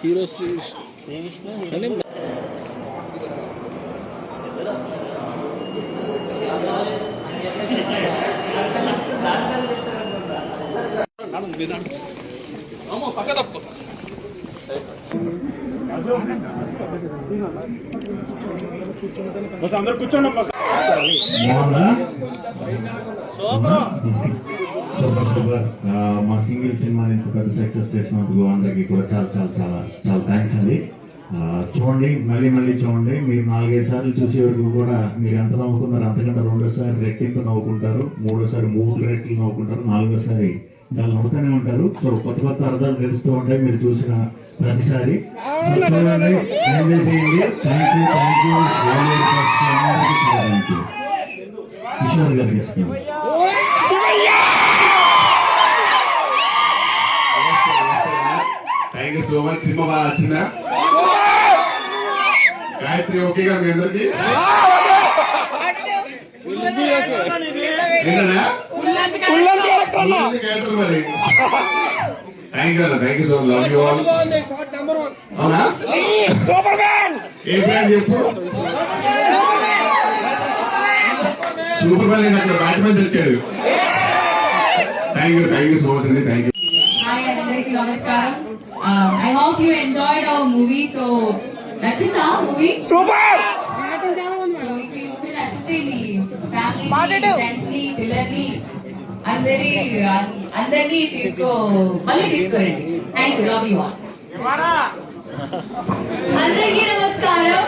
Hero Shri పక్క తప్పు అందరు కూర్చోండి సూపర్. మా సింగిల్ సినిమాని ఇంత పెద్ద సక్సెస్ చేసినందుకు అందరికీ కూడా చాలా చాలా చాలా చాలా థ్యాంక్స్ అండి. చూడండి మళ్ళీ మళ్ళీ చూడండి. మీరు నాలుగైదు సార్లు చూసే వరకు కూడా మీరు ఎంత నవ్వుకున్నారు అంతకంటే రెండోసారి రెట్టింపు నవ్వుకుంటారు మూడోసారి మూడు రెట్లు నవ్వుకుంటారు నాలుగోసారి వాళ్ళు నవ్వుతూనే ఉంటారు. సో కొత్త కొత్త అర్థాలు తెలుస్తూ ఉంటాయి మీరు చూసిన ప్రతిసారి. ఎంజాయ్ చేయండి. Thank you thank you thank you Kishore గారికి ఇస్తాను సో మచ్. సినిమా బాగా నచ్చిందా? గాయత్రి ఓకేగా మీ అందరికి? గాయత్రి మరి. Thank you thank you so love you all అవునా? ఏ బ్రాండ్ చెప్పు? సూపర్ మ్యాన్ అక్కడ బ్యాట్మెన్ తెచ్చాడు. Thank you thank you so much అండి థ్యాంక్ యూ అందరికి నమస్కారం I hope you enjoyed our movie so నచ్చిందా మూవీ సూపర్ మీకు ఈ మూవీ నచ్చితే మీ ఫ్యామిలీ ఫ్రెండ్స్ని పిల్లల్ని అందరి అందరినీ తీసుకో మళ్ళీ తీసుకోరండి థ్యాంక్ యూ లవ్ యూ అందరికీ నమస్కారం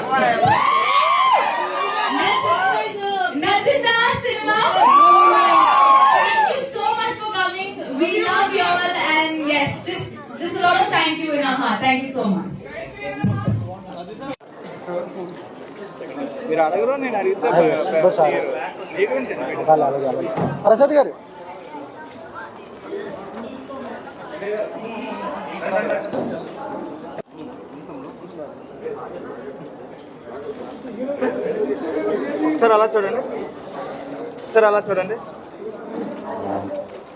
నచ్చిందా cinema Thank you so much for coming. We love you all. and yes, this this is a lot of thank you in our heart. Thank you so much. మీరు అడగరు నేను అడిగితే ప్రసాద్ గారు sir అలా చూడండి సార్ అలా చూడండి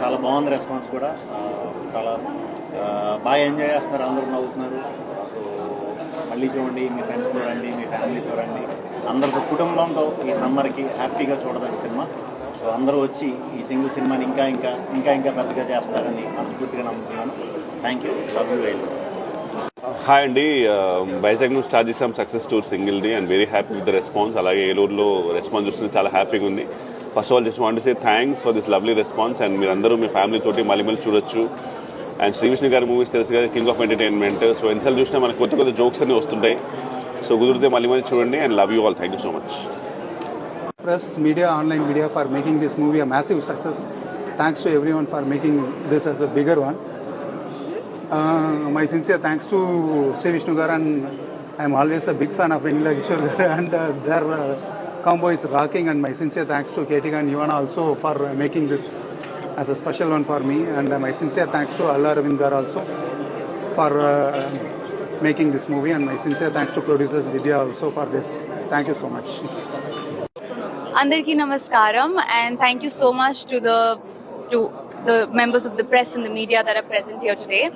చాలా బాగుంది రెస్పాన్స్ కూడా. చాలా బాగా ఎంజాయ్ చేస్తున్నారు అందరూ నవ్వుతున్నారు. సో మళ్ళీ చూడండి మీ ఫ్రెండ్స్తో రండి మీ ఫ్యామిలీతో రండి. అందరితో కుటుంబంతో ఈ సమ్మర్కి హ్యాపీగా చూడదగ్గ సినిమా. సో అందరూ వచ్చి ఈ సింగిల్ సినిమాని ఇంకా ఇంకా ఇంకా ఇంకా పెద్దగా చేస్తారని మనస్ఫూర్తిగా నమ్ముతున్నాను. Thank you love you hi అండి. వైజాగ్ నుంచి స్టార్ట్ చేసాం success tour సింగిల్ది. And very happy with the response అలాగే ఏలూరులో రెస్పాన్స్ చూస్తుంది చాలా హ్యాపీగా ఉంది. First all just want say thanks for this lovely response and మీరు అందరూ మీ ఫ్యామిలీ తోటి మళ్ళీ మళ్ళీ చూడొచ్చు. అండ్ శ్రీకృష్ణ గారి మూవీస్ తెలుసు కదా కింగ్ ఆఫ్ ఎంటర్టైన్మెంట్ సో ఎన్నిసార్లు చూసినా మనకు కొత్త కొత్త జోక్స్ అన్ని వస్తుంటాయి. సో కుదిరితే మళ్ళీ మళ్ళీ చూడండి and love you all thank you so much press media online media for making this movie a massive success thanks to everyone for making this us a bigger one my sincere thanks to Shri Vishnu garu and I'm always a big fan of India Kishore garu and their combo is rocking and my sincere thanks to Katie and Ivana also for making this as a special one for me and uh, my sincere thanks to Allah Ravindgar also for uh, making this movie and my sincere thanks to producers Vidya also for this. Thank you so much. Andarki Namaskaram and thank you so much to the to the members of the press and the media that are present here today.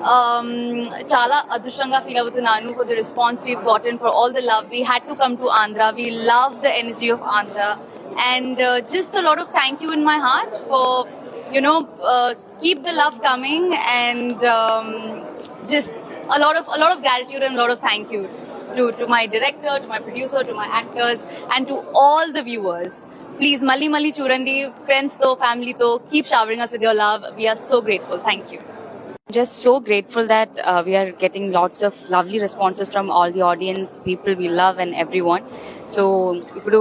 Um, chala adushanga feel avutunanu for the response we've gotten, for all the love. We had to come to Andhra. We love the energy of Andhra. And uh, just a lot of thank you in my heart for, you know, uh, keep the love coming and um, just a lot of a lot of gratitude and a lot of thank you to, to my director, to my producer, to my actors, and to all the viewers. Please మళ్ళీ మళ్ళీ చూడండి ఫ్రెండ్స్తో family తో keep showering us with your love we are so grateful thank you just so grateful that uh, we are getting lots of lovely responses from all the audience, people we love, and everyone. So, ఇప్పుడు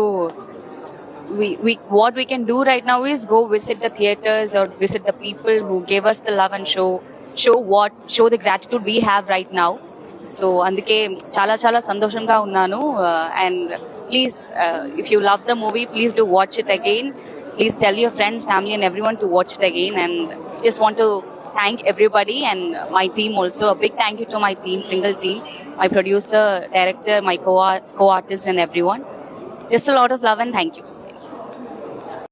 we, we what we can do right now is go visit the theaters or visit the people who gave us the love and show show what show the gratitude we have right now. సో అందుకే చాలా చాలా సంతోషంగా ఉన్నాను and please, uh, if you love the movie, please do watch it again. Please tell your friends, family, and everyone to watch it again. And just want to thank everybody and my team also. A big thank you to my team, single team, my producer, director, my co artist, and everyone. Just a lot of love and thank you.